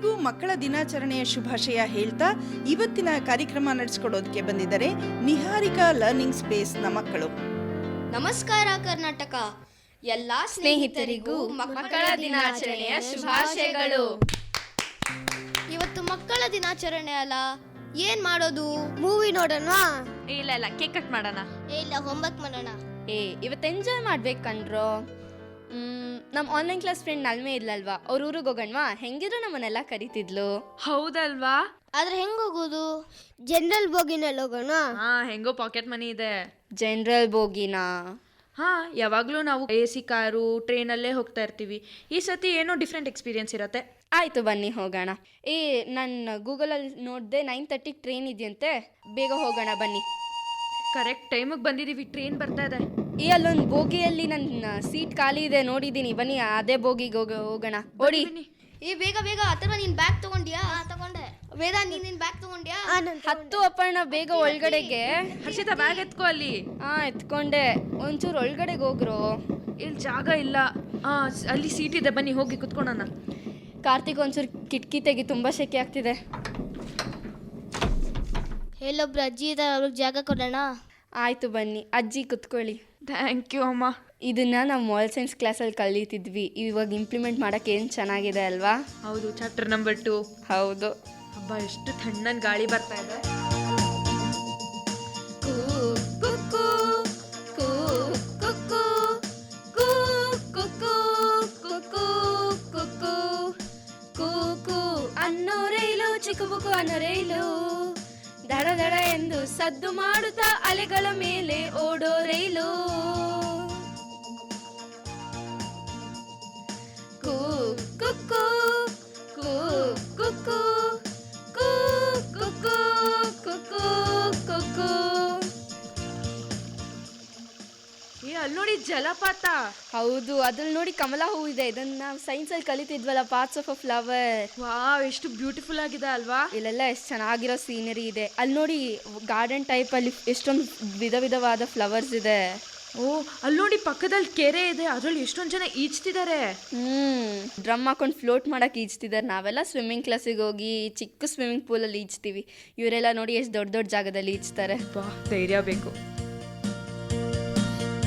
ಎಲ್ರಿಗೂ ಮಕ್ಕಳ ದಿನಾಚರಣೆಯ ಶುಭಾಶಯ ಹೇಳ್ತಾ ಇವತ್ತಿನ ಕಾರ್ಯಕ್ರಮ ನಡೆಸ್ಕೊಡೋದಕ್ಕೆ ಬಂದಿದ್ದಾರೆ ನಿಹಾರಿಕಾ ಲರ್ನಿಂಗ್ ಸ್ಪೇಸ್ನ ಮಕ್ಕಳು. ನಮಸ್ಕಾರ ಕರ್ನಾಟಕ. ಎಲ್ಲಾ ಸ್ನೇಹಿತರಿಗೂ ಮಕ್ಕಳ ದಿನಾಚರಣೆಯ ಶುಭಾಶಯಗಳು. ಇವತ್ತು ಮಕ್ಕಳ ದಿನಾಚರಣೆ ಅಲ್ಲ ಏನ್ ಮಾಡೋದು? ಮೂವಿ ನೋಡೋಣ? ಇಲ್ಲ ಇಲ್ಲ ಕೇಕ್ ಕಟ್ ಮಾಡೋಣ. ಏ, ಇಲ್ಲ ಹೋಮ್ವರ್ಕ್ ಮಾಡೋಣ. ಏ ಇವತ್ತು ಎಂಜಾಯ್ ಮಾಡ್ಬೇಕಂಡ್ರು ನಮ್ಮ ಆನ್ಲೈನ್ ಕ್ಲಾಸ್ ಫ್ರೆಂಡ್ ನಲ್ಮೆ ಇದ್ಲಲ್ವಾ? ಅವ್ರ ಊರಿಗೆ ಹೋಗೋಣವಾ? ಹೆಂಗಿದ್ರು ನಮ್ಮನ್ನೆಲ್ಲ ಕರಿತಿದ್ಲು. ಹೌದಲ್ವಾ? ಆದ್ರೆ ಹೆಂಗ್ ಹೋಗೋದು? ಜನರಲ್ ಬೋಗಿನಲ್ಲಿ ಹೋಗೋಣ? ಹಾ ಹೆಂಗೋ ಪಾಕೆಟ್ ಮನಿ ಇದೆ. ಜನರಲ್ ಬೋಗಿನಾ? ಹಾ ಯಾವಾಗ್ಲೂ ನಾವು ಎ ಸಿ ಕಾರು ಟ್ರೈನಲ್ಲೇ ಹೋಗ್ತಾ ಇರ್ತೀವಿ. ಈ ಸತಿ ಏನೋ ಡಿಫ್ರೆಂಟ್ ಎಕ್ಸ್ಪೀರಿಯನ್ಸ್ ಇರತ್ತೆ. ಆಯ್ತು ಬನ್ನಿ ಹೋಗೋಣ. ಏ ನಾನು ಗೂಗಲಲ್ಲಿ ನೋಡಿದೆ ನೈನ್ ತರ್ಟಿಗೆ ಟ್ರೈನ್ ಇದೆಯಂತೆ. ಬೇಗ ಹೋಗೋಣ ಬನ್ನಿ. ಕರೆಕ್ಟ್ ಟೈಮಿಗೆ ಬಂದಿದೀವಿ ಟ್ರೈನ್ ಬರ್ತಾ ಇದೆ. ಏ ಅಲ್ಲೊಂದು ಬೋಗಿಯಲ್ಲಿ ನನ್ನ ಸೀಟ್ ಖಾಲಿ ಇದೆ ನೋಡಿದ್ದೀನಿ. ಬನ್ನಿ ಅದೇ ಬೋಗಿಗೆ ಹೋಗ ಹೋಗೋಣ. ಓಡಿ. ಏ ಬೇಗ ಬೇಗ ಅಥವಾ ನೀನ್ ಬ್ಯಾಗ್ ತಗೊಂಡ್ಯಾ? ತಗೊಂಡೆ. ವೇದ ನೀನ್ ನಿನ್ ಬ್ಯಾಗ್ ತಗೊಂಡ್ಯಾ? ಹತ್ತು ಅಪ್ಪಣ್ಣ ಬೇಗ ಒಳಗಡೆಗೆ. ಹರ್ಷಿತ ಬ್ಯಾಗ್ ಎತ್ಕೋ ಅಲ್ಲಿ. ಹಾ ಎತ್ಕೊಂಡೆ. ಒಂಚೂರು ಒಳಗಡೆಗೆ ಹೋಗ್ರು. ಇಲ್ಲಿ ಜಾಗ ಇಲ್ಲ. ಆ ಅಲ್ಲಿ ಸೀಟ್ ಇದೆ. ಬನ್ನಿ ಹೋಗಿ ಕುತ್ಕೊಳ್ಳೋಣ ಕಾರ್ತಿಕ್ ಒಂಚೂರು ಕಿಟಕಿ ತೆಗಿ ತುಂಬಾ ಶೆಕೆ ಆಗ್ತಿದೆ. ಎಲ್ಲೊಬ್ರು ಅಜ್ಜಿ ಇದ್ದಾರೆ ಅವ್ರಿಗೆ ಜಾಗ ಕೊಡೋಣ. ಆಯ್ತು ಬನ್ನಿ ಅಜ್ಜಿ ಕುತ್ಕೊಳ್ಳಿ ಥ್ಯಾಂಕ್ ಯು ಅಮ್ಮ ಇದನ್ನ ನಾವು ಮಾಲ್ ಸೈನ್ಸ್ ಕ್ಲಾಸಲ್ಲಿ ಕಲಿತಿದ್ವಿ ಇವಾಗ ಇಂಪ್ಲಿಮೆಂಟ್ ಮಾಡಕ್ಕೆ ಏನು ಚೆನ್ನಾಗಿದೆ ಅಲ್ವಾ ಹೌದು ಚಾಪ್ಟರ್ ನಂಬರ್ ಟು ಹೌದು ಹಬ್ಬ ಎಷ್ಟು ತಣ್ಣನ್ ಗಾಳಿ ಬರ್ತಾ ಇದೆ ಅನ್ನೋ ರೈಲು ಚಿಕ್ಕ ಬುಕ್ಕು ಅನ್ನೋ ರೈಲು ದಡ ದಡ ಎಂದು ಸದ್ದು ಮಾಡುತ್ತಾ ಅಲೆಗಳ ಮೇಲೆ ಓಡೋ ರೈಲು ಕೂ ಕುಕ್ಕು ಕೂ ಕುಕ್ಕು ಕೂ ಕುಕ್ಕು ಕುಕ್ಕು ಕುಕ್ಕು ಅಲ್ಲಿ ನೋಡಿ ಜಲಪಾತ. ಹೌದು ಅದ್ರಲ್ಲಿ ನೋಡಿ ಕಮಲ ಹೂ ಇದೆ. ಇದನ್ನ ನಾವು ಸೈನ್ಸಲ್ಲಿ ಕಲಿತಿದ್ವಲ್ಲ parts of a flower wow ಎಷ್ಟು ಬ್ಯೂಟಿಫುಲ್ ಆಗಿದೆ ಅಲ್ವಾ? ಇಲ್ಲೆಲ್ಲ ಎಷ್ಟು ಚೆನ್ನಾಗಿರೋ ಸೀನರಿ ಇದೆ. ಅಲ್ಲಿ ನೋಡಿ ಗಾರ್ಡನ್ ಅಲ್ಲಿ ಎಷ್ಟೊಂದು ವಿಧ ವಿಧವಾದ ಫ್ಲವರ್ಸ್ ಇದೆ. ಓ ಅಲ್ಲಿ ನೋಡಿ ಪಕ್ಕದಲ್ಲಿ ಕೆರೆ ಇದೆ. ಅದ್ರಲ್ಲಿ ಎಷ್ಟೊಂದು ಜನ ಈಜ್ತಿದ್ದಾರೆ ಹ್ಮ್ ಡ್ರಮ್ ಹಾಕೊಂಡು ಫ್ಲೋಟ್ ಮಾಡಕ್ ಈಜ್ತಿದ್ದಾರೆ ನಾವೆಲ್ಲ ಸ್ವಿಮ್ಮಿಂಗ್ ಕ್ಲಾಸಿಗೆ ಹೋಗಿ ಚಿಕ್ಕ ಸ್ವಿಮ್ಮಿಂಗ್ ಪೂಲಲ್ಲಿ ಈಜ್ತೀವಿ. ಇವರೆಲ್ಲ ನೋಡಿ ಎಷ್ಟು ದೊಡ್ಡ ದೊಡ್ಡ ಜಾಗದಲ್ಲಿ ಈಜ್ತಾರೆ. ಧೈರ್ಯ ಬೇಕು.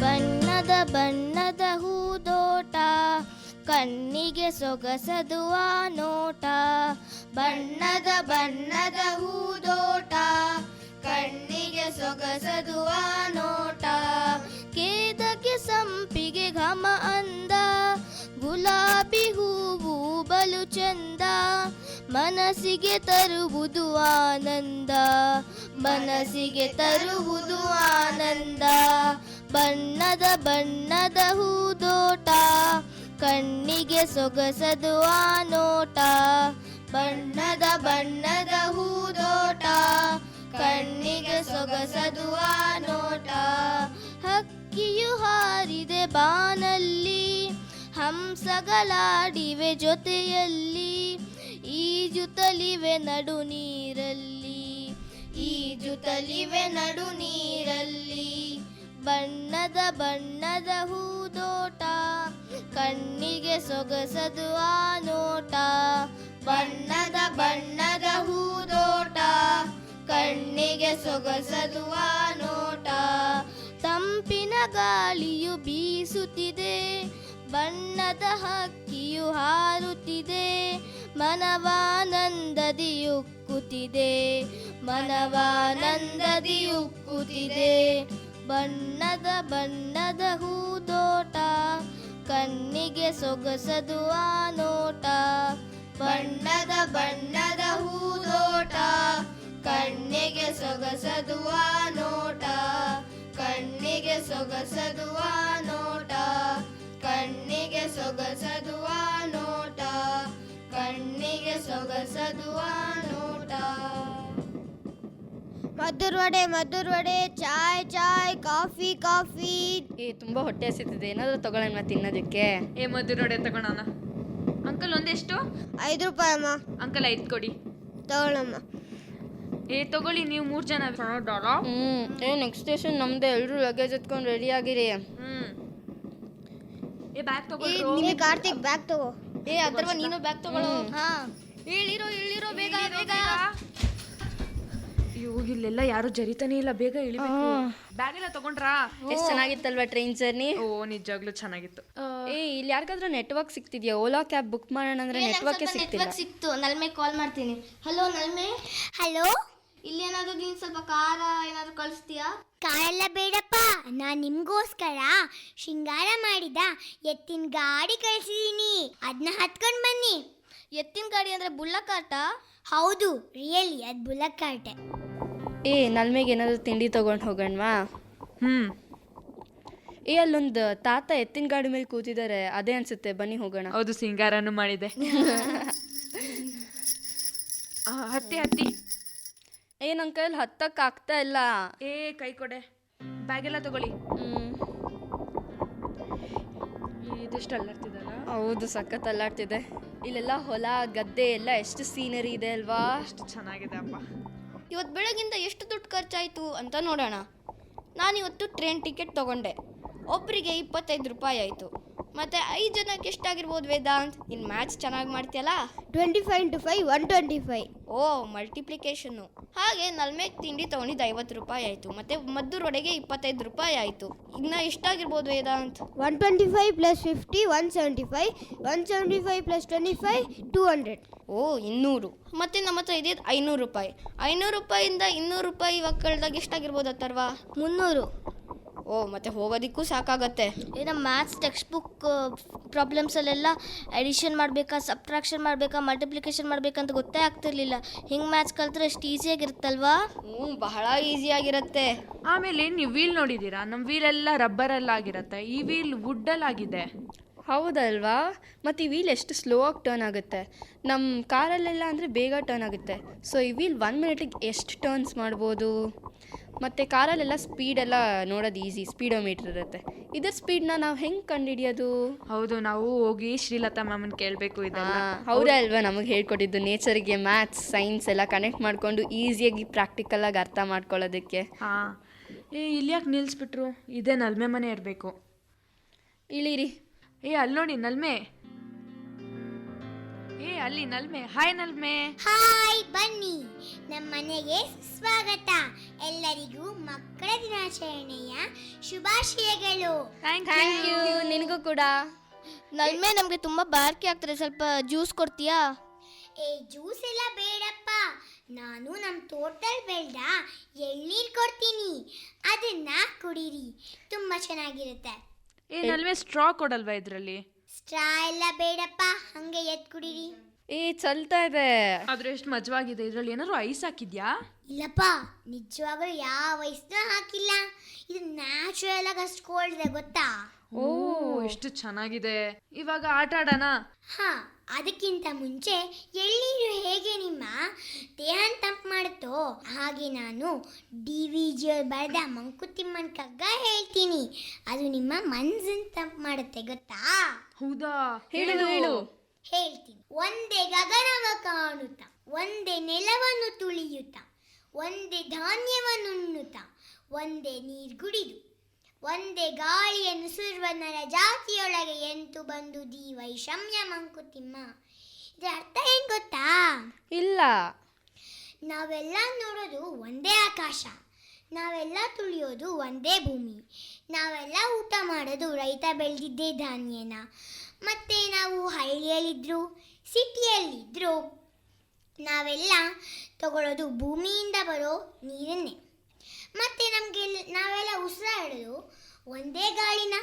ಬಣ್ಣದ ಬಣ್ಣದ ಹೂದೋಟ, ಕಣ್ಣಿಗೆ ಸೊಗಸದು ಆ ನೋಟ. ಬಣ್ಣದ ಬಣ್ಣದ ಹೂದೋಟ, ಕಣ್ಣಿಗೆ ಸೊಗಸದು ಆ ನೋಟ. ಕೇದಕ್ಕೆ ಸಂಪಿಗೆ ಘಮ ಅಂದ, ಗುಲಾಬಿ ಹೂವು ಬಲು ಚಂದ. ಮನಸ್ಸಿಗೆ ತರುವುದು ಆನಂದ, ಮನಸ್ಸಿಗೆ ತರುವುದು ಆನಂದ. ಬಣ್ಣದ ಬಣ್ಣದ ಹೂದೋಟ, ಕಣ್ಣಿಗೆ ಸೊಗಸದು ಆ ನೋಟ. ಬಣ್ಣದ ಬಣ್ಣದ ಹೂದೋಟ, ಕಣ್ಣಿಗೆ ಸೊಗಸದು ಆ ನೋಟ. ಹಕ್ಕಿಯು ಹಾರಿದೆ ಬಾನಲ್ಲಿ, ಹಂಸಗಳಾಡಿವೆ ಜೊತೆಯಲ್ಲಿ. ಈಜುತ್ತಲಿವೆ ನಡು ನೀರಲ್ಲಿ ಈಜುತ್ತಲಿವೆ ನಡು ನೀರಲ್ಲಿ ಬಣ್ಣದ ಬಣ್ಣದ ಹೂದೋಟ, ಕಣ್ಣಿಗೆ ಸೊಗಸದು ಆ ನೋಟ. ಬಣ್ಣದ ಬಣ್ಣದ ಹೂದೋಟ, ಕಣ್ಣಿಗೆ ಸೊಗಸದು ಆ ನೋಟ. ತಂಪಿನ ಗಾಳಿಯು ಬೀಸುತ್ತಿದೆ, ಬಣ್ಣದ ಹಕ್ಕಿಯು ಹಾರುತ್ತಿದೆ. ಮನವಾನಂದದಿಯುಕ್ಕುತ್ತಿದೆ ಉಕ್ಕುತ್ತಿದೆ ಮನವಾನಂದದಿಯು ಉಕ್ಕುತ್ತಿದೆ. ಬಣ್ಣದ ಬಣ್ಣದ ಹೂದೋಟ ಕಣ್ಣಿಗೆ ಸೊಗಸದು ಆ ನೋಟ. ಬಣ್ಣದ ಬಣ್ಣದ ಹೂದೋಟ ಮದ್ದೂರ್ ವಡೆ ಮದ್ದೂರ್ ವಡೆ ಚಾಯ್ ಚಾಯ್ ಕಾಫಿ ಕಾಫಿ. ಏ ತುಂಬಾ ಹೊಟ್ಟೆ ಹಸಿತಿದೆ. ಏನಾದರೂ ತಗೊಳ್ಳೋಣ ತಿನ್ನೋದಕ್ಕೆ. ಏ ಮಧು ವಡೆ ತಗೊಳೋಣ ಅಂಕಲ್ ಒಂದೆಷ್ಟು? ಐದು ರೂಪಾಯಿ ಅಮ್ಮ. ಅಂಕಲ್ ಐದು ಕೊಡಿ. ತಗೊಳಮ್ಮ. ಏ ತಗೊಳ್ಳಿ ನೀವು ಮೂರು ಜನ. ಡಾಲಾ ಹ್ಞೂ ಏ ನೆಕ್ಸ್ಟ್ ಸ್ಟೇಷನ್ ನಮ್ದು. ಎಲ್ಲರೂ ಲಗೇಜ್ ಎತ್ಕೊಂಡು ರೆಡಿ ಆಗಿರಿ. ಹ್ಮ್. ಏ ಬ್ಯಾಗ್ ತಗೊಳ್ಳಿ ನಿಮಗೆ ಕಾರ್ತಿಕ್ ಬ್ಯಾಗ್ ತಗೋ. ಏ ಅಥರ್ವ ನೀನು ಬ್ಯಾಗ್ ತಗೊಳ್ಳೋ ಹಾ. ಹೇಳಿರೋ ಹೇಳಿರೋ ಬೇಗ ಬೇಗ. ಇಲ್ಲೆಲ್ಲ ಯಾರು ಜರಿತಾನೆ ಇಲ್ಲ ಬೇಗ ಇಳಿಬೇಕು. ಬ್ಯಾಗ್ ಎಲ್ಲ ತಗೊಂಡ್ರಾ? ಎಷ್ಟು ಚೆನ್ನಾಗಿತ್ತಲ್ವಾ ಟ್ರೈನ್ ಜರ್ನಿ ಓ ನಿಜವಾಗ್ಲೂ ಚೆನ್ನಾಗಿತ್ತು. ಏ ಇಲ್ಲಿ ಯಾರಿಗಾದ್ರೂ ನೆಟ್ವರ್ಕ್ ಸಿಕ್ತಿದ್ಯಾ ಓಲಾ ಕ್ಯಾಬ್ ಬುಕ್ ಮಾಡೋಣ ಅಂದ್ರೆ ನೆಟ್ವರ್ಕ್ ಸಿಗ್ತಿಲ್ಲ. ನೆಟ್ವರ್ಕ್ ಸಿಕ್ತು. ನಲ್ಮೆ ಕಾಲ್ ಮಾಡ್ತೀನಿ. ಹಲೋ ನಲ್ಮೆ? ಹಲೋ ಇಲ್ಲಿ ಏನಾದ್ರೂ ನೀನು ಸ್ವಲ್ಪ ಖಾರ ಏನಾದರೂ ಕಳಿಸ್ತೀಯಾ? ಕಾರೆಲ್ಲ ಬೇಡಪ್ಪ. ನಾನು ನಿಮಗೋಸ್ಕರ ಶೃಂಗಾರ ಮಾಡಿದ ಎತ್ತಿನ ಗಾಡಿ ಕಳಿಸಿದೀನಿ. ಅದನ್ನ ಹತ್ಕೊಂಡು ಬನ್ನಿ. ಎತ್ತಿನ ಗಾಡಿ ಅಂದ್ರೆ ಬುಲ್ಲಕ್ ಆಟ ಹೌದು ರಿಯಲಿ ಅದು ಬುಲಕ್ ಕಾರ್ಟೆ ಏ ನಲ್ಮೆಗೆ ಏನಾದರೂ ತಿಂಡಿ ತಗೊಂಡು ಹೋಗೋಣವಾ? ಹ್ಞೂ ಏ ಅಲ್ಲೊಂದು ತಾತ ಎತ್ತಿನ ಗಾಡಿ ಮೇಲೆ ಕೂತಿದ್ದಾರೆ ಅದೇ ಅನ್ಸುತ್ತೆ ಬನ್ನಿ ಹೋಗೋಣ. ಹೌದು ಸಿಂಗಾರನು ಮಾಡಿದೆ. ಆ, ಹತ್ತಿ ಹತ್ತಿ. ಏ ನನ್ನ ಕೈಯಲ್ಲಿ ಹತ್ತಕ್ಕೆ ಆಗ್ತಾ ಇಲ್ಲ. ಏ ಕೈ ಕೊಡೆ. ಬ್ಯಾಗೆಲ್ಲ ತಗೊಳ್ಳಿ. ಇದಿಷ್ಟು ಅಲ್ಲಾಡ್ತಿದಲ್ಲ ಹೌದು ಸಖತ್ ಅಲ್ಲಾಡ್ತಿದೆ. ಇಲ್ಲೆಲ್ಲ ಹೊಲ ಗದ್ದೆ ಎಲ್ಲ ಎಷ್ಟು ಸೀನರಿ ಇದೆ ಅಲ್ವಾ? ಎಷ್ಟು ಚೆನ್ನಾಗಿದೆ ಅಪ್ಪ. ಇವತ್ತು ಬೆಳಗಿಂದ ಎಷ್ಟು ದುಡ್ಡು ಖರ್ಚಾಯಿತು ಅಂತ ನೋಡೋಣ. ನಾನಿವತ್ತು ಟ್ರೈನ್ ಟಿಕೆಟ್ ತೊಗೊಂಡೆ. ಒಬ್ಬರಿಗೆ ಇಪ್ಪತ್ತೈದು ರೂಪಾಯಿ ಆಯಿತು. ಮತ್ತು ಐದು ಜನಕ್ಕೆ ಎಷ್ಟಾಗಿರ್ಬೋದು ವೇದಾಂತ್ ನಿನ್ನ ಮ್ಯಾಚ್ ಚೆನ್ನಾಗಿ ಮಾಡ್ತೀಯಲ್ಲ? Twenty five into five one twenty five ಓ ಮಲ್ಟಿಪ್ಲಿಕೇಶನ್ನು ಹಾಗೆ ನಲ್ಮೇಕ್ ತಿಂಡಿ ತೊಗೊಂಡಿದ್ದು ಐವತ್ತು ರೂಪಾಯಿ ಆಯಿತು. ಮತ್ತೆ ಮದ್ದು ಒಡೆಗೆ ಇಪ್ಪತ್ತೈದು ರೂಪಾಯಿ ಆಯಿತು. ಇನ್ನು ಎಷ್ಟಾಗಿರ್ಬೋದು Vedant one twenty five plus fifty one seventy five one seventy five plus twenty five two hundred ಓ ಇನ್ನೂರು. ಮತ್ತೆ ನಮ್ಮ ಹತ್ರ ಇದೆ ಐನೂರು ರೂಪಾಯಿ. ಐನೂರು ರೂಪಾಯಿಂದ ಇನ್ನೂರು ರೂಪಾಯಿ ಇವಾಗ ಕಳೆದಾಗ ಎಷ್ಟಾಗಿರ್ಬೋದು ಅಥರ್ವಾ ಮುನ್ನೂರು. ಓ ಮತ್ತೆ ಹೋಗೋದಿಕ್ಕೂ ಸಾಕಾಗತ್ತೆ. ಏನೋ ಮ್ಯಾಥ್ಸ್ ಟೆಕ್ಸ್ಟ್ ಬುಕ್ ಪ್ರಾಬ್ಲಮ್ಸಲ್ಲೆಲ್ಲ ಅಡಿಷನ್ ಮಾಡಬೇಕಾ ಸಬ್ಟ್ರಾಕ್ಷನ್ ಮಾಡಬೇಕಾ ಮಲ್ಟಿಪ್ಲಿಕೇಶನ್ ಮಾಡಬೇಕಂತ ಗೊತ್ತೇ ಆಗ್ತಿರ್ಲಿಲ್ಲ. ಹಿಂಗೆ ಮ್ಯಾಥ್ಸ್ ಕಲ್ತ್ರೆ ಎಷ್ಟು ಈಸಿಯಾಗಿರುತ್ತಲ್ವಾ ಹ್ಞೂ ಬಹಳ ಈಸಿಯಾಗಿರುತ್ತೆ ಆಮೇಲೆ ನೀವು ವೀಲ್ ನೋಡಿದ್ದೀರಾ? ನಮ್ಮ ವೀಲ್ ಎಲ್ಲ ರಬ್ಬರಲ್ಲಾಗಿರತ್ತೆ. ಈ ವೀಲ್ ವುಡ್ಡಲ್ಲಾಗಿದೆ ಹೌದಲ್ವಾ? ಮತ್ತು ಈ ವೀಲ್ ಎಷ್ಟು ಸ್ಲೋ ಆಗಿ ಟರ್ನ್ ಆಗುತ್ತೆ. ನಮ್ಮ ಕಾರಲ್ಲೆಲ್ಲ ಅಂದರೆ ಬೇಗ ಟರ್ನ್ ಆಗುತ್ತೆ. ಸೊ ಈ ವೀಲ್ ಒನ್ ಮಿನಿಟಿಗೆ ಎಷ್ಟು ಟರ್ನ್ಸ್ ಮಾಡ್ಬೋದು? ಮತ್ತು ಕಾರಲ್ಲೆಲ್ಲ ಸ್ಪೀಡೆಲ್ಲ ನೋಡೋದು ಈಸಿ ಸ್ಪೀಡೋಮೀಟ್ರ್ ಇರುತ್ತೆ. ಇದ್ರ ಸ್ಪೀಡ್ನ ನಾವು ಹೆಂಗೆ ಕಂಡುಹಿಡಿಯೋದು? ಹೌದು ನಾವು ಹೋಗಿ ಶ್ರೀಲತಾ ಮ್ಯಾಮನ್ ಕೇಳಬೇಕು ಇದೆಲ್ಲ. ಅವರೇ ಅಲ್ವಾ ನಮಗೆ ಹೇಳ್ಕೊಟ್ಟಿದ್ದು ನೇಚರ್ಗೆ ಮ್ಯಾಥ್ಸ್ ಸೈನ್ಸ್ ಎಲ್ಲ ಕನೆಕ್ಟ್ ಮಾಡಿಕೊಂಡು ಈಸಿಯಾಗಿ ಪ್ರಾಕ್ಟಿಕಲಾಗಿ ಅರ್ಥ ಮಾಡ್ಕೊಳ್ಳೋದಕ್ಕೆ. ಹಾಂ. ಏ ಇಲ್ಲಿ ಯಾಕೆ ನಿಲ್ಲಿಸ್ಬಿಟ್ರು ಇದೇ ನಲ್ಮೆ ಮನೆ ಇರಬೇಕು. ಇಳಿರಿ. ಏ ಅಲ್ಲಿ ನೋಡಿ ನಲ್ಮೆ. ಏ ಅಲ್ಲಿ ನಲ್ಮೆ. ಹಾಯ್ ನಲ್ಮೆ. ಹಾಯ್ ಬನ್ನಿ. ನಮ್ಮ ಮನೆಗೆ ಸ್ವಾಗತ. ಎಲ್ಲರಿಗೂ ಮಕ್ಕಳ ದಿನಾಚರಣೆಯ ಶುಭಾಶಯಗಳು. ಥ್ಯಾಂಕ್ ಯು ನಿನಗೂ ಕೂಡ. ನಲ್ಮೆ ನಮಗೆ ತುಂಬಾ ಬಾರ್ಕೆ ಆಗ್ತದೆ. ಸ್ವಲ್ಪ ಜ್ಯೂಸ್ ಕೊಡ್ತೀಯಾ? ಏ ಜ್ಯೂಸ್ ಎಲ್ಲ ಬೇಡಪ್ಪ. ನಾನು ನಮ್ಮ ತೋಟದಲ್ಲಿ ಬೆಳೆದ ಎಳ್ನೀರು ಕೊಡ್ತೀನಿ. ಅದನ್ನ ಕುಡೀರಿ. ತುಂಬಾ ಚೆನ್ನಾಗಿರುತ್ತೆ. ಏ ನಲ್ಮೆ ಸ್ಟ್ರಾ ಕೊಡಲ್ವಾ ಇದರಲ್ಲಿ? ಸ್ಟ್ರಾ ಎಲ್ಲ ಬೇಡಪ್ಪ ಹಂಗೆ ಎತ್ ಕುಡೀರಿ ಏ ಚಲ್ತಾ ಇದೆ. ಆದ್ರೆ ಎಷ್ಟು ಮಜವಾಗಿದೆ ಇದರಲ್ಲಿ ಏನಾದ್ರು ಐಸ್ ಹಾಕಿದ್ಯಾ? ಇಲ್ಲಪ್ಪ ನಿಜವಾಗ್ಲೂ ಯಾವ ವಯಸ್ಸನ್ನೂ ಹಾಕಿಲ್ಲ. ಇದು ನ್ಯಾಚುರಲ್ ಆಗಿ ಅಷ್ಟು ಕೋಲ್ಡ್ ಇದೆ ಗೊತ್ತಾ? ಓ. ಎಷ್ಟು ಚೆನ್ನಾಗಿದೆ. ಇವಾಗ ಆಟ ಆಡೋಣ? ಹಾ ಅದಕ್ಕಿಂತ ಮುಂಚೆ ಎಳ್ಳೀರು ಹೇಗೆ ನಿಮ್ಮ ದೇಹನ ತಂಪು ಮಾಡುತ್ತೋ ಹಾಗೆ ನಾನು ಡಿ ವಿ ಜಿಯಲ್ ಬರೆದ ಮಂಕುತಿಮ್ಮನ ಕಗ್ಗ ಹೇಳ್ತೀನಿ. ಅದು ನಿಮ್ಮ ಮನ್ಸನ್ನು ತಂಪು ಮಾಡುತ್ತೆ ಗೊತ್ತಾ? ಹೌದಾ? ಹೇಳು ಹೇಳು. ಹೇಳ್ತೀನಿ. ಒಂದೇ ಗಗನವ ಕಾಣುತ್ತ ಒಂದೇ ನೆಲವನ್ನು ತುಳಿಯುತ್ತ ಒಂದೇ ಧಾನ್ಯವನ್ನು ಉಣ್ಣುತ್ತ ಒಂದೇ ನೀರು ಗುಡಿದು ಒಂದೇ ಗಾಳಿಯನ್ನು ಸುರ್ವನರ ಜಾತಿಯೊಳಗೆ ಎಂತು ಬಂದು ದಿ ವೈಷಮ್ಯ ಮಂಕುತಿಮ್ಮ? ಇದರ ಅರ್ಥ ಏನ್ ಗೊತ್ತಾ? ಇಲ್ಲ. ನಾವೆಲ್ಲ ನೋಡೋದು ಒಂದೇ ಆಕಾಶ. ನಾವೆಲ್ಲ ತುಳಿಯೋದು ಒಂದೇ ಭೂಮಿ. ನಾವೆಲ್ಲ ಊಟ ಮಾಡೋದು ರೈತ ಬೆಳೆದಿದ್ದೇ ಧಾನ್ಯನ. ಮತ್ತು ನಾವು ಹಳ್ಳಿಯಲ್ಲಿದ್ದರು ಸಿಟಿಯಲ್ಲಿದ್ದರು ನಾವೆಲ್ಲ ತಗೊಳ್ಳೋದು ಭೂಮಿಯಿಂದ ಬರೋ ನೀರನ್ನೇ. ಮತ್ತು ನಮಗೆ ನಾವೆಲ್ಲ ಉಸಿರಾಡೋದು ಒಂದೇ ಗಾಳಿನ.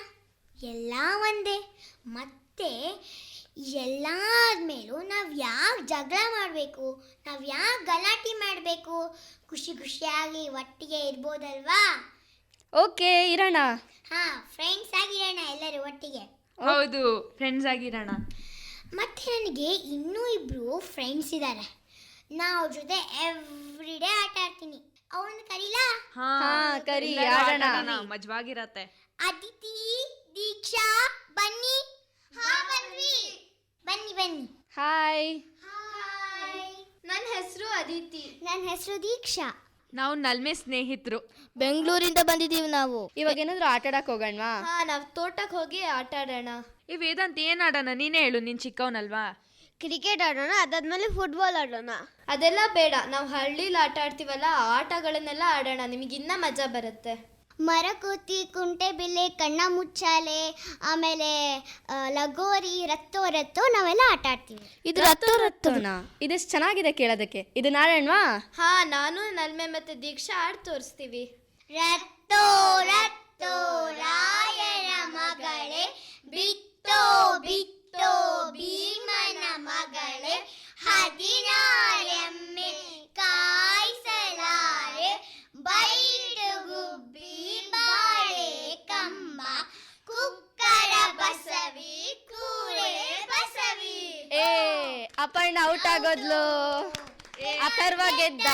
ಎಲ್ಲ ಒಂದೇ. ಮತ್ತೆ ಎಲ್ಲ ಆದಮೇಲೂ ನಾವು ಯಾಕೆ ಜಗಳ ಮಾಡಬೇಕು? ನಾವು ಯಾಕೆ ಗಲಾಟೆ ಮಾಡಬೇಕು? ಖುಷಿ ಖುಷಿಯಾಗಿ ಒಟ್ಟಿಗೆ ಇರ್ಬೋದಲ್ವಾ? ಓಕೆ ಇರೋಣ. ಹಾಂ ಫ್ರೆಂಡ್ಸ್ ಆಗಿರೋಣ ಎಲ್ಲರೂ ಒಟ್ಟಿಗೆ. ಹೌದು ಫ್ರೆಂಡ್ಸ್ ಆಗಿರೋಣ. ಮತ್ತೆ ನನಗೆ ಇನ್ನೂ ಇಬ್ಬರು ಫ್ರೆಂಡ್ಸ್ ಇದ್ದಾರೆ ನಾ ಅವ್ರ ಜೊತೆ ಎವ್ರಿ ಡೇ ಆಟ ಆಡ್ತೀನಿ. ಅವ್ರನ್ನ ಕರೀಲಾ? ಹಾ ಹಾ, ಕರಿ, ಆಡೋಣ. ಮಜವಾಗಿರತ್ತೆ. ಅದಿತಿ ದೀಕ್ಷಾ ಬನ್ನಿ. ಬನ್ನಿ. ಬನ್ನಿ ಬನ್ನಿ. ಹಾಯ್ ಹಾಯ್ ನನ್ನ ಹೆಸರು ಅದಿತಿ. ನನ್ನ ಹೆಸರು ದೀಕ್ಷಾ. ನಾವು ನಲ್ಮೆ ಸ್ನೇಹಿತರು. ಬೆಂಗಳೂರಿಂದ ಬಂದಿದ್ದೀವಿ ನಾವು. ಇವಾಗ ಏನಾದ್ರು ಆಟ ಆಡಕ್ ಹೋಗೋಣವಾ? ಹಾ ನಾವು ತೋಟಕ್ಕೆ ಹೋಗಿ ಆಟ ಆಡೋಣ. ಈ ವೇದಾಂತ ಏನ್ ಆಡೋಣ? ನೀನೇ ಹೇಳು ನೀನ್ ಚಿಕ್ಕವನಲ್ವಾ? ಕ್ರಿಕೆಟ್ ಆಡೋಣ ಅದಾದ್ಮೇಲೆ ಫುಟ್ಬಾಲ್ ಆಡೋಣ. ಅದೆಲ್ಲ ಬೇಡ. ನಾವು ಹಳ್ಳಿಲಿ ಆಟ ಆಡ್ತೀವಲ್ಲ ಆ ಆಟಗಳನ್ನೆಲ್ಲ ಆಡೋಣ. ನಿಮಗಿನ್ನ ಇನ್ನೂ ಮಜಾ ಬರುತ್ತೆ. ಮರಕೋತಿ ಕುಂಟೆಬಿಲ್ಲೆ ಕಣ್ಣ ಮುಚ್ಚಾಲೆ ಆಮೇಲೆ ಲಗೋರಿ ರತ್ತೋ ರತ್ತೋ ನಾವೆಲ್ಲ ಆಟ ಆಡ್ತೀವಿ. ಇದು ರತ್ತೋ ರತ್ತೋನ? ಇದೆಷ್ಟು ಚೆನ್ನಾಗಿದೆ ಕೇಳೋದಕ್ಕೆ? ಇದು ನಾರಾಯಣ್ವಾ? ಹಾ ನಾನು ನಲ್ಮೆ ಮತ್ತೆ ದೀಕ್ಷಾ ಆಡ್ ತೋರಿಸ್ತೀವಿ. ರತ್ತೋ ರತ್ತೋ ರಾಯರ ಮಗಳೇ ಬಿತ್ತೋ ಬಿತ್ತೋ ಭೀಮನ ಮಗಳೇ ಹದಿನಾರೆಮ್ಮೆ ಬಸವಿ ಕೂರೆ ಬಸವಿ. ಏ ಅಪರ್ಣ ಔಟ್ ಆಗೋದ್ಲು. ಅಥರ್ವ ಗೆದ್ದ.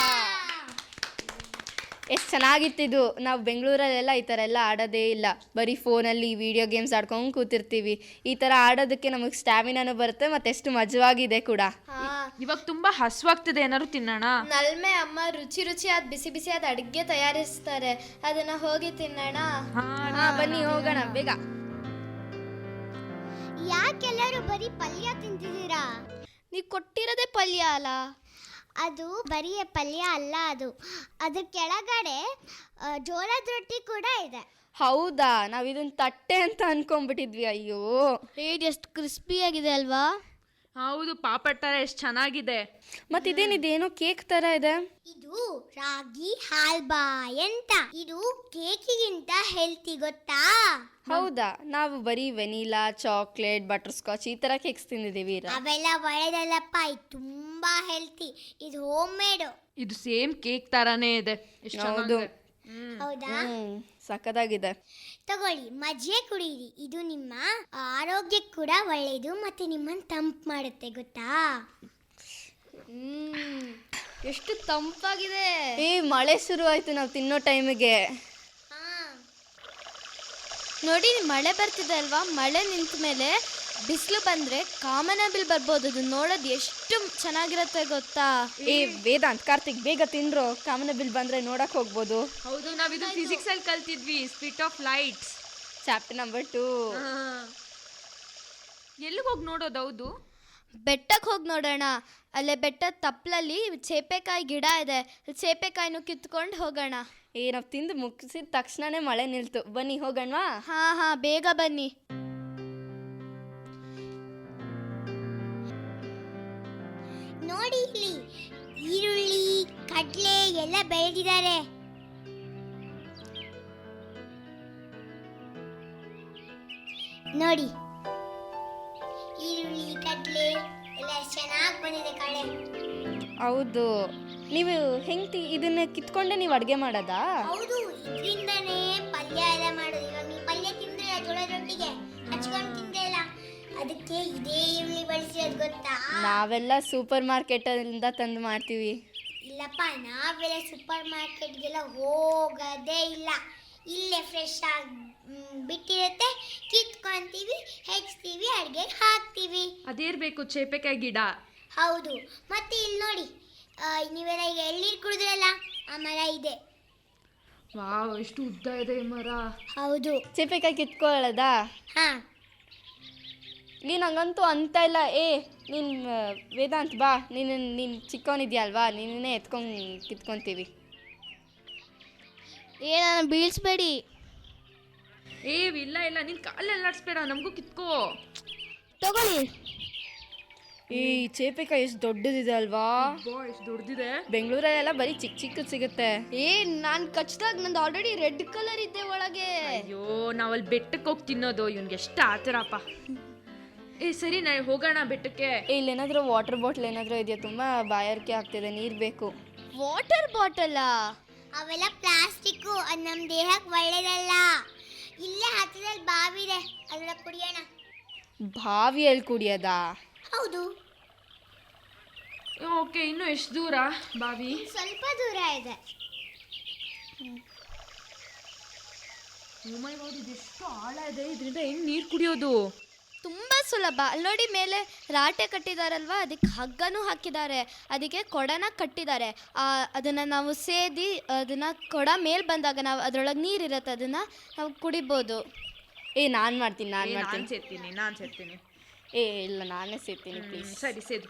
ಎಷ್ಟು ಚೆನ್ನಾಗಿತ್ತಿದು ನಾವು ಬೆಂಗಳೂರಲ್ಲೆಲ್ಲ ಈ ಥರ ಎಲ್ಲ ಆಡೋದೇ ಇಲ್ಲ. ಬರೀ ಫೋನಲ್ಲಿ ವಿಡಿಯೋ ಗೇಮ್ಸ್ ಆಡ್ಕೊಂಡು ಕೂತಿರ್ತೀವಿ. ಈ ಥರ ಆಡೋದಕ್ಕೆ ನಮಗೆ ಸ್ಟ್ಯಾಮಿನಾನು ಬರುತ್ತೆ ಮತ್ತೆ ಎಷ್ಟು ಮಜವಾಗಿದೆ ಕೂಡ. ಹಾ. ಇವಾಗ ತುಂಬಾ ಹಸುವಾಗ್ತಿದೆ ಏನಾದ್ರು ತಿನ್ನೋಣ? ನಲ್ಮೆ ಅಮ್ಮ ರುಚಿ ರುಚಿಯಾದ ಬಿಸಿ ಬಿಸಿಯಾದ ಅಡುಗೆ ತಯಾರಿಸ್ತಾರೆ. ಅದನ್ನ ಹೋಗಿ ತಿನ್ನೋಣ. ಹಾ ಬನ್ನಿ ಹೋಗೋಣ. ಬೇಗ. ಯಾಕೆಲ್ಲರೂ ಬರೀ ಪಲ್ಯ ತಿಂತಿದ್ದೀರಾ ನೀವು ಕೊಟ್ಟಿರೋದೇ ಪಲ್ಯ ಅಲ್ಲ? ಅದು ಬರೀ ಪಲ್ಯ ಅಲ್ಲ ಅದು. ಅದ್ರ ಕೆಳಗಡೆ ಆ, ಜೋಳದ ರೊಟ್ಟಿ ಕೂಡ ಇದೆ. ಹೌದಾ? ನಾವು ಇದನ್ನ ತಟ್ಟೆ ಅಂತ ಅನ್ಕೊಂಡ್ಬಿಟ್ಟಿದ್ವಿ ಅಯ್ಯೋ. ಇದು ಎಷ್ಟು ಕ್ರಿಸ್ಪಿಯಾಗಿದೆ ಅಲ್ವಾ? ಹೌದು ಪಾಪಡ್ ತರ ಎಷ್ಟು ಚೆನ್ನಾಗಿದೆ. ಮತ್ತೆ ಇದೇನಿದೆ ಏನೋ ಕೇಕ್ ತರ ಇದೆ. ಇದು ರಾಗಿ ಹಾಲ್ಬಾ ಎಂತ ಇದು ಕೇಕಿಗಿಂತ ಹೆಲ್ತಿ ಗೊತ್ತಾ? ಹೌದಾ? ನಾವು ಬರೀ ವೆನಿಲಾ ಚಾಕ್ಲೇಟ್ ಬಟರ್ ಸ್ಕಾಚ್ ಈ ತರ ಕೇಕ್ಸ್ ತಿಂದಿದ್ದೀವಿ ರಾ ಅವೆಲ್ಲ ಒಳ್ಳೆದಲ್ಲಪ್ಪ ಇದು ತುಂಬಾ ಹೆಲ್ತಿ ಇದು ಹೋಮ್ ಮೇಡ್ ಇದು ಸೇಮ್ ಕೇಕ್ ತರಾನೇ ಇದೆ. ಎಷ್ಟು ಹೌದು. ಹೌದಾ? ಸಕ್ಕದಾಗಿದೆ ಸಖತ್ತಾಗಿದೆ. ತಗೊಳ್ಳಿ ಮಜ್ಜಿಗೆ ಕುಡಿಯಿರಿ ಇದು ನಿಮ್ಮ ಆರೋಗ್ಯಕ್ಕೆ ಕೂಡ ಒಳ್ಳೆಯದು ಮತ್ತೆ ನಿಮ್ಮನ್ನು ತಂಪು ಮಾಡುತ್ತೆ ಗೊತ್ತಾ? ಹ್ಮ್. ಎಷ್ಟು ತಂಪಾಗಿದೆ. ಏ ಮಳೆ ಶುರು ಆಯ್ತು ನಾವು ತಿನ್ನೋ ಟೈಮಿಗೆ. ನೋಡಿ ಮಳೆ ಬರ್ತಿದೆ ಅಲ್ವಾ? ಮಳೆ ನಿಂತ ಮೇಲೆ ಬಿಸಿಲು ಬಂದ್ರೆ ಕಾಮನಬಿಲ್ ಬರ್ಬೋದು. ಅದು ನೋಡೋದ್ ಎಷ್ಟು ಚೆನ್ನಾಗಿರುತ್ತೆ ಗೊತ್ತಾ? ಏ ವೇದಾಂತ್ ಕಾರ್ತಿಕ್ ಬೇಗ ತಿನ್ರೋ ಕಾಮನಬಿಲ್ ಬಂದ್ರೆ ನೋಡಕ್ ಹೋಗ್ಬೋದು. ಹೌದು ನಾವ್ ಇದು ಫಿಸಿಕ್ಸ್ ಅಲ್ಲಿ ಕಲ್ತಿದ್ವಿ speed of lights chapter number two ಎಲ್ಲಿಗೆ ಹೋಗಿ ನೋಡೋದು ಹೌದು? ಬೆಟ್ಟಕ್ಕೆ ಹೋಗಿ ನೋಡೋಣ. ಅಲ್ಲೇ ಬೆಟ್ಟದ ತಪ್ಪಲಲ್ಲಿ ಚೇಪೆಕಾಯಿ ಗಿಡ ಇದೆ. ಚೇಪೆಕಾಯಿನೂ ಕಿತ್ಕೊಂಡು ಹೋಗೋಣ. ಏ ನಾವು ತಿಂದು ಮುಗಿಸಿದ ತಕ್ಷಣನೇ ಮಳೆ ನಿಲ್ತು. ಬನ್ನಿ ಹೋಗೋಣವಾ? ಹಾ ಹಾ ಬೇಗ ಬನ್ನಿ. ಕಡಲೆ ಎಲ್ಲ ಬೆಳೆದಿದ್ದಾರೆ ನೋಡಿ. ಈರುಳ್ಳಿ ಕಡಲೆ ಎಲ್ಲ ಚೆನ್ನಾಗಿ ಬಂದಿದೆ ಕಳೆ ಹೌದು. ನೀವು ಹೆಂಗ್ ತಿ ಇದನ್ನ ಕಿತ್ಕೊಂಡೆ ನೀವು ಅಡುಗೆ ಮಾಡೋದಾ? ಹೌದು ಇದರಿಂದನೇ ಪಲ್ಯ ಎಲ್ಲ ಮಾಡೋದು. ಇವಾಗ ನೀವು ಪಲ್ಯ ತಿಂದ್ರೆ ಜೋಳದ ರೊಟ್ಟಿಗೆ ಹಚ್ಕೊಂಡು ಇಲ್ಲ ಅದಕ್ಕೆ ಇದೇ ಈರುಳ್ಳಿ ಬಳಸಿರೋದು ಗೊತ್ತಾ? ನಾವೆಲ್ಲ ಸೂಪರ್ ಮಾರ್ಕೆಟಿಂದ ತಂದು ಮಾಡ್ತೀವಿ. ಇಲ್ಲಪ್ಪ ನಾವೆಲ್ಲ ಸೂಪರ್ ಮಾರ್ಕೆಟ್ಗೆಲ್ಲ ಹೋಗೋದೇ ಇಲ್ಲ. ಇಲ್ಲೇ ಫ್ರೆಶ್ ಆಗಿ ಬಿಟ್ಟಿರುತ್ತೆ. ಕಿತ್ಕೊಂತೀವಿ ಹೆಚ್ಚ್ತೀವಿ ಅಡುಗೆ ಹಾಕ್ತೀವಿ. ಅದೇರ್ಬೇಕು ಚೇಪೆಕಾಯಿ ಗಿಡ? ಹೌದು. ಮತ್ತೆ ಇಲ್ಲಿ ನೋಡಿ ಆ, ನೀವೆಲ್ಲ ಈಗ ಎಳ್ನೀರು ಕುಡಿದ್ರಲ್ಲ ಆ ಮರ ಇದೆ. ವಾವ್ ಎಷ್ಟು ಉದ್ದ ಇದೆ ಈ ಮರ. ಹೌದು. ಚೇಪೆಕಾಯಿ ಕಿತ್ಕೊಳ್ಳೋದಾ? ಹಾಂ. ನೀನು ಹಂಗಂತೂ ಅಂತ ಇಲ್ಲ. ಏ ನೀನು ವೇದಾಂತ್ ಬಾ. ನೀನು ನೀನು ಚಿಕ್ಕವನಿದ್ಯಲ್ವಾ? ನೀನೇ ಎತ್ಕೊಂಡು ಕಿತ್ಕೊತೀವಿ. ಏ ನಾನು ಬೀಳ್ಸ್ಬೇಡಿ. ಏ ಇಲ್ಲ ಇಲ್ಲ. ನಿನ್ ಕಾಲೆಲ್ಲ ಆಡ್ಸ್ಬೇಡ ನಮಗೂ ಕಿತ್ಕೋ. ತಗೊಳ್ಳಿ. ಈ ಚೇಪೆಕಾಯಿ ಎಷ್ಟು ದೊಡ್ಡದಿದೆ ಅಲ್ವಾ? ಎಷ್ಟು ದೊಡ್ಡದಿದೆ. ಬೆಂಗಳೂರಲ್ಲೆಲ್ಲ ಬರೀ ಚಿಕ್ಕ ಚಿಕ್ಕ ಸಿಗುತ್ತೆ. ಏ ನಾನು ಕಚ್ಚಿದಾಗ ನಂದು ಆಲ್ರೆಡಿ ರೆಡ್ ಕಲರ್ ಇದ್ದೆ ಒಳಗೆ. ಅಯ್ಯೋ ನಾವಲ್ಲಿ ಬೆಟ್ಟಕ್ಕೆ ಹೋಗಿ ತಿನ್ನೋದು. ಇವ್ನಿಗೆ ಎಷ್ಟು ಆತರಪ್ಪ. ಏ ಸರಿ ನಾ ಹೋಗೋಣ ಬೆಟ್ಟಕ್ಕೆ. ಇಲ್ಲೇನಾದರೂ ವಾಟರ್ ಬಾಟ್ಲ್ ಏನಾದರೂ ಇದೆಯಾ? ತುಂಬ ಬಾಯಾರಿಕೆ ಆಗ್ತಿದೆ ನೀರು ಬೇಕು. ವಾಟರ್ ಬಾಟಲಾ ಅವೆಲ್ಲ ಪ್ಲಾಸ್ಟಿಕ್ಕು ಅದು ನಮ್ಮ ದೇಹಕ್ಕೆ ಒಳ್ಳೇದಲ್ಲ. ಇಲ್ಲೇ ಹತ್ತಿರದಲ್ಲಿ ಬಾವಿ ಇದೆ ಅದರ ಕುಡಿಯೋಣ. ಬಾವಿಯಲ್ಲಿ ಕುಡಿಯೋದಾ? ಹೌದು. ಓಕೆ ಇನ್ನು ಎಷ್ಟು ದೂರ ಬಾವಿ? ಸ್ವಲ್ಪ ದೂರ ಇದೆ. ಎಷ್ಟು ಆಳ ಇದೆ. ಇದರಿಂದ ಹೆಂಗೆ ನೀರು ಕುಡಿಯೋದು? ತುಂಬಾ ಸುಲಭ. ಅಲ್ಲಿ ನೋಡಿ ಮೇಲೆ ರಾಟೆ ಕಟ್ಟಿದಾರಲ್ವಾ? ಅದಕ್ಕೆ ಹಗ್ಗನೂ ಹಾಕಿದ್ದಾರೆ. ಅದಕ್ಕೆ ಕೊಡನ ಕಟ್ಟಿದ್ದಾರೆ. ಆ, ಅದನ್ನ ನಾವು ಸೇದಿ ಅದನ್ನ ಕೊಡ ಮೇಲೆ ಬಂದಾಗ ನಾವು ಅದ್ರೊಳಗೆ ನೀರಿರುತ್ತೆ. ಅದನ್ನ ನಾವು ಕುಡಿಬೋದು. ಏ ನಾನು ಮಾಡ್ತೀನಿ ನಾನು ಏ, ಮಾಡ್ತೀನಿ. ನಾನ್ ಸೇರ್ತೀನಿ ನಾನು ಸೇರ್ತೀನಿ ಏ ಇಲ್ಲ ನಾನೇ ಸೇರ್ತೀನಿ ಪ್ಲೀಸ್ ಸರಿ ಸೇದು.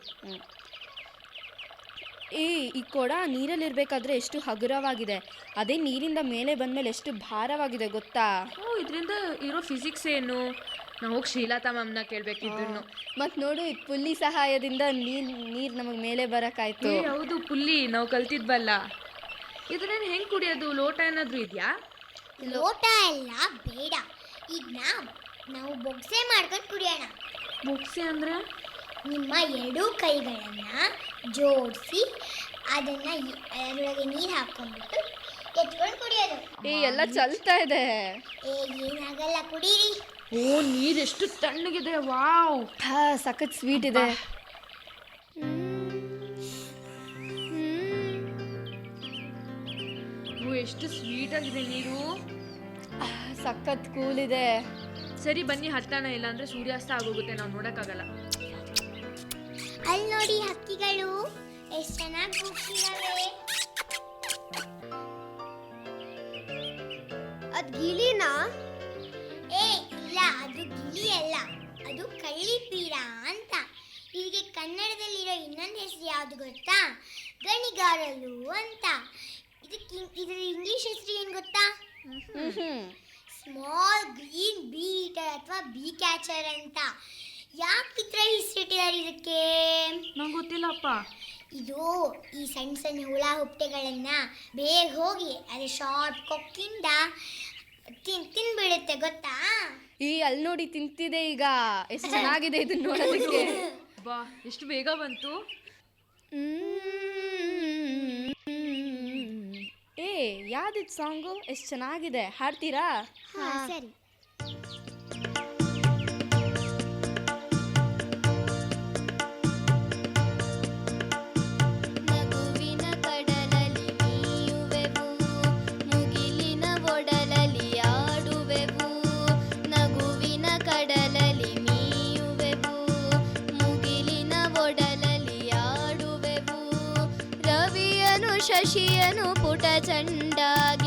ಏ ಈ ಕೊಡ ನೀರಲ್ಲಿರಬೇಕಾದ್ರೆ ಎಷ್ಟು ಹಗುರವಾಗಿದೆ. ಅದೇ ನೀರಿಂದ ಮೇಲೆ ಬಂದಮೇಲೆ ಎಷ್ಟು ಭಾರವಾಗಿದೆ ಗೊತ್ತಾ? ಓ ಇದರಿಂದ ಇರೋ ಫಿಸಿಕ್ಸ್ ಏನು? ನಾವು ಶೀಲತಾ ಶ್ರೀಲತಾ ಮ್ಯಾಮ್ನ ಕೇಳ್ಬೇಕಿದ್ರು ಮತ್ ನೋಡು ಈ ಪುಲ್ಲಿ ಸಹಾಯದಿಂದ ನೀರ್ ನೀರ್ ನಮಗೆ ಮೇಲೆ ಬರಕಾಯ್ತು. ಏ ಹೌದು ಪುಲ್ಲಿ ನಾವು ಕಲ್ತಿದ್ವಲ್ಲ. ಇದನ್ನೇನು ಹೆಂಗೆ ಕುಡಿಯೋದು? ಲೋಟ ಏನಾದ್ರು ಇದ್ಯಾ? ಲೋಟ ಎಲ್ಲ ಬೇಡ. ಈಗ ನಾವು ನಾವು ಬೊಗ್ಸೆ ಮಾಡ್ಕೊಂಡು ಕುಡಿಯೋಣ. ಬೊಗ್ಸೆ ಅಂದ್ರೆ? ನಿಮ್ಮ ಎರಡೂ ಕೈಗಳನ್ನ ಜೋಡಿಸಿ ಅದನ್ನ ಅದರೊಳಗೆ ನೀರು ಹಾಕ್ಕೊಂಡ್ಬಿಟ್ಟು ಎತ್ಕೊಂಡು ಕುಡಿಯೋದು. ಏ ಎಲ್ಲ ಚಲ್ತಾ ಇದೆ. ಏ ಏನಾಗಲ್ಲ ಕುಡೀರಿ. ಓ ನೀರು ಎಷ್ಟು ತಣ್ಣಗಿದೆ ವಾವ್. ಹಾ ಸಖತ್ ಸ್ವೀಟ್ ಇದೆ. ಓ ಎಷ್ಟು ಸ್ವೀಟ್ ಆಗಿದೆ ನೀರು. ಸಖತ್ ಕೂಲ್ ಇದೆ. ಸರಿ ಬನ್ನಿ ಹತ್ತಣ ಇಲ್ಲ ಅಂದ್ರೆ ಸೂರ್ಯಾಸ್ತ ಆಗೋಗುತ್ತೆ ನಾವು ನೋಡಕ್ಕಾಗಲ್ಲ. ಅಲ್ಲಿ ನೋಡಿ ಹಕ್ಕಿಗಳು. ಎಷ್ಟು ಚೆನ್ನಾಗಿ ಕೂಗ್ತಿದಾವೆ. ಅದು ಗಿಳಿ ಅಲ್ಲ ಅದು ಕಳ್ಳಿಪೀಡ ಅಂತ. ಹೀಗೆ ಕನ್ನಡದಲ್ಲಿರೋ ಇನ್ನೊಂದು ಹೆಸರು ಯಾವುದು ಗೊತ್ತಾ? ಗಣಿಗಾರಲು ಅಂತ. ಇದಕ್ಕೆ ಇದರ ಇಂಗ್ಲಿಷ್ ಹೆಸರು ಏನು ಗೊತ್ತಾ? ಸ್ಮಾಲ್ ಗ್ರೀನ್ ಬೀ ಈಟರ್ ಅಥವಾ ಬೀ ಕ್ಯಾಚರ್ ಅಂತ. ಯಾಕೆ ಈ ಥರ ಹೆಸರಿಟ್ಟಿದ್ದಾರೆ ಇದಕ್ಕೆ? ನಂಗೆ ಗೊತ್ತಿಲ್ಲಪ್ಪ. ಇದು ಈ ಸಣ್ಣ ಸಣ್ಣ ಹುಳ ಹುಪ್ಪಟೆಗಳನ್ನು ಬೇಗ ಹೋಗಿ ಅದು ಶಾರ್ಟ್ ಕೊಕ್ಕಿಂದ ತಿನ್ ತಿನ್ಬಿಡುತ್ತೆ ಗೊತ್ತಾ? ಈ ಅಲ್ಲಿ ನೋಡಿ ತಿಂತಿದೆ ಈಗ. ಎಷ್ಟು ಚೆನ್ನಾಗಿದೆ ಇದನ್ನ ನೋಡೋದಕ್ಕೆ. ಬಾ ಎಷ್ಟು ಬೇಗ ಬಂತು? ಏ ಯಾವ್ದಿದ್ ಸಾಂಗು? ಎಷ್ಟು ಚೆನ್ನಾಗಿದೆ. ಹಾಡ್ತೀರಾ? ಸರಿ. పర్షియను పుట చండాగి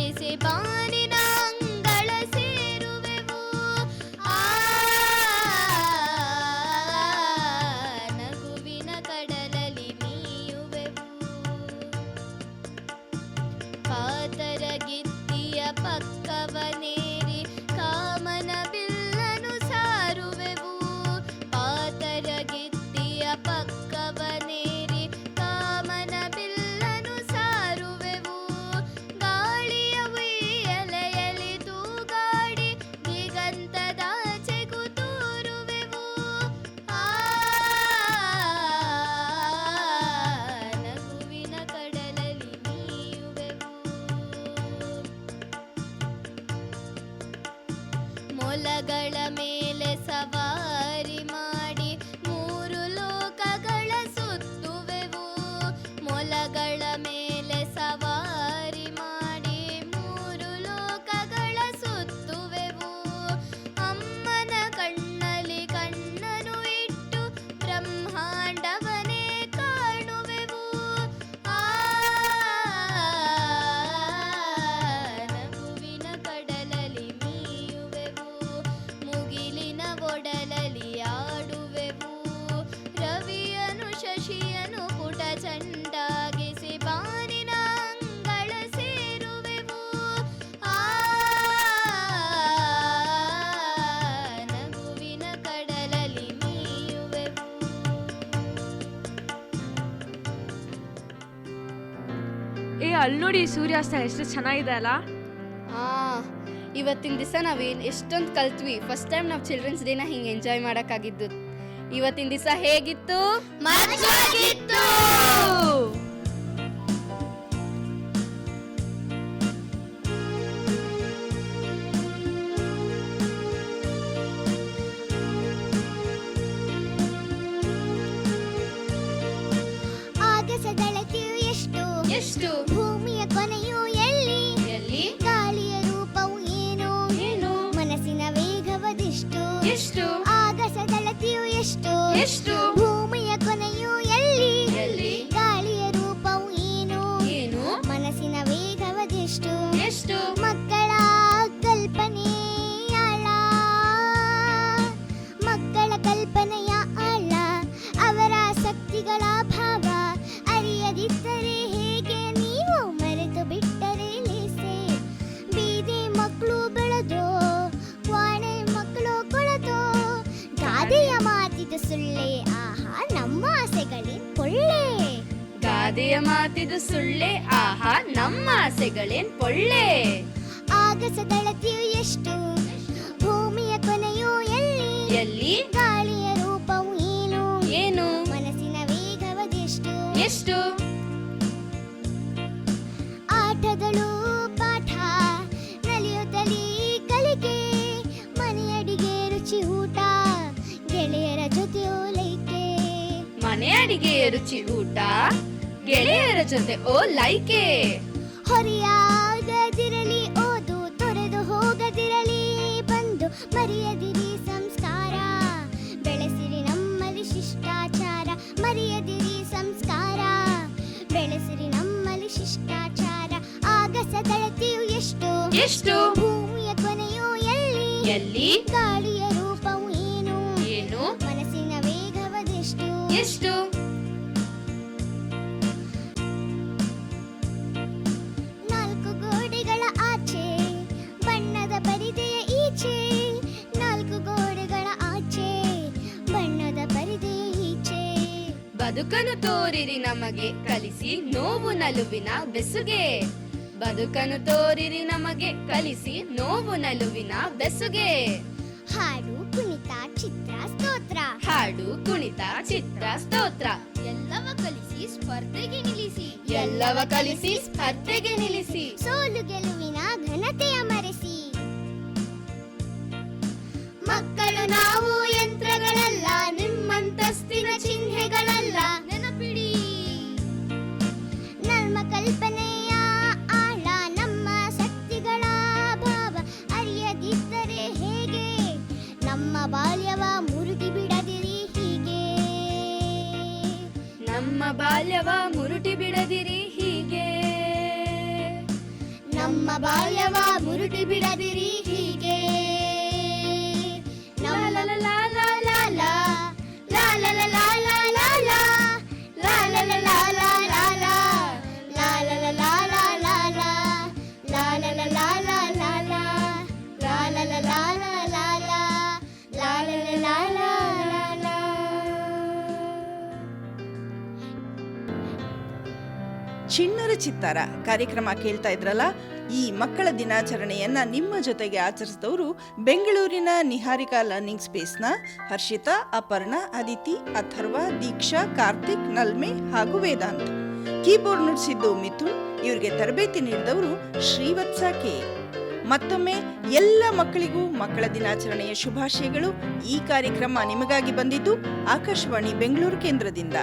ಏ ಅಲ್ಲಿ ನೋಡಿ ಸೂರ್ಯಾಸ್ತ ಎಷ್ಟು ಚೆನ್ನಾಗಿದೆ ಅಲ್ಲ? ಹಾ, ಇವತ್ತಿನ ದಿವಸ ನಾವೇನು ಎಷ್ಟೊಂದು ಕಲ್ತ್ವಿ. ಫಸ್ಟ್ ಟೈಮ್ ನಾವು ಚಿಲ್ಡ್ರನ್ಸ್ ಡೇನ ಹಿಂಗೆ ಎಂಜಾಯ್ ಮಾಡೋಕ್ಕಾಗಿದ್ದು. ಇವತ್ತಿನ ದಿವಸ ಹೇಗಿತ್ತು? ಮಜವಾಗಿತ್ತು! ವೇಗವದೆಷ್ಟು ಎಲ್ಲಿ ಗಾಳಿಯ ರೂಪವು ಏನು? ಏನು? ಮನಸ್ಸಿನ ವೇಗವದೆಷ್ಟು? ಎಷ್ಟು? ಆಟಗಳು ಪಾಠ ನಲಿಯುತ್ತಲೀ ಕಲಿಕೆ ಮನೆಯಡಿಗೆ ರುಚಿ ಊಟ ಗೆಳೆಯರ ಜೊತೆ ಓಲೈಕೆ. ಮನೆ ಅಡಿಗೆ ರುಚಿ ಊಟ ಗೆಳೆಯರ ಜೊತೆ ಓ ಲೈಕೆ ಹೊರೆಯಾಗದಿರಲಿ ಓದು ತೊರೆದು ಹೋಗದಿರಲಿ ಬಂದು ಮರೆಯದಿರಿ ಮರೆಯದಿರಿ ಸಂಸ್ಕಾರ. ಬೆಳೆಸಿರಿ ನಮ್ಮಲ್ಲಿ ಶಿಷ್ಟಾಚಾರ. ಆಗಸದಳತೆಯು ಎಷ್ಟು? ಎಷ್ಟು? ಭೂಮಿಯ ಕೊನೆಯು ಎಲ್ಲಿ? ಎಲ್ಲಿ? ಗಾಳಿಯ ರೂಪವು ಏನು? ಏನು? ಮನಸ್ಸಿನ ವೇಗವದೆಷ್ಟು? ಎಷ್ಟು? ಬದುಕನ್ನು ತೋರಿರಿ ನಮಗೆ ಕಲಿಸಿ ನೋವು ನಲುವಿನ ಬೆಸುಗೆ. ಬದುಕನು ತೋರಿರಿ ನಮಗೆ ಕಲಿಸಿ ನೋವು ನಲುವಿನ ಬೆಸುಗೆ. ಹಾಡು ಕುಣಿತ ಚಿತ್ರ ಸ್ತೋತ್ರ. ಹಾಡು ಕುಣಿತ ಚಿತ್ರ ಸ್ತೋತ್ರ. ಎಲ್ಲವ ಕಲಿಸಿ ಸ್ಪರ್ಧೆಗೆ ನಿಲ್ಲಿಸಿ. ಎಲ್ಲವ ಕಲಿಸಿ ಸ್ಪರ್ಧೆಗೆ ನಿಲ್ಲಿಸಿ. ಸೋಲು ಗೆಲುವಿನ ಘನತೆಯ ಮರೆಸಿ. ಮಕ್ಕಳು ನಾವು ಚಿಣ್ಣರ ಚಿತ್ತಾರ ಕಾರ್ಯಕ್ರಮ ಕೇಳ್ತಾ ಇದ್ರಲ್ಲ, ಈ ಮಕ್ಕಳ ದಿನಾಚರಣೆಯನ್ನ ನಿಮ್ಮ ಜೊತೆಗೆ ಆಚರಿಸಿದವರು ಬೆಂಗಳೂರಿನ ನಿಹಾರಿಕಾ ಲರ್ನಿಂಗ್ ಸ್ಪೇಸ್ನ ಹರ್ಷಿತಾ, ಅಪರ್ಣ ಅದಿತಿ ಅಥರ್ವ, ದೀಕ್ಷಾ, ಕಾರ್ತಿಕ್, ನಲ್ಮೆ ಹಾಗೂ ವೇದಾಂತ್. ಕೀಬೋರ್ಡ್ ನುಡಿಸಿದ್ದು ಮಿಥುನ್, ಇವರಿಗೆ ತರಬೇತಿ ನೀಡಿದವರು ಶ್ರೀವತ್ಸ ಕೆ. ಮತ್ತೊಮ್ಮೆ ಎಲ್ಲ ಮಕ್ಕಳಿಗೂ ಮಕ್ಕಳ ದಿನಾಚರಣೆಯ ಶುಭಾಶಯಗಳು. ಈ ಕಾರ್ಯಕ್ರಮ ನಿಮಗಾಗಿ ಬಂದಿದ್ದು ಆಕಾಶವಾಣಿ ಬೆಂಗಳೂರು ಕೇಂದ್ರದಿಂದ.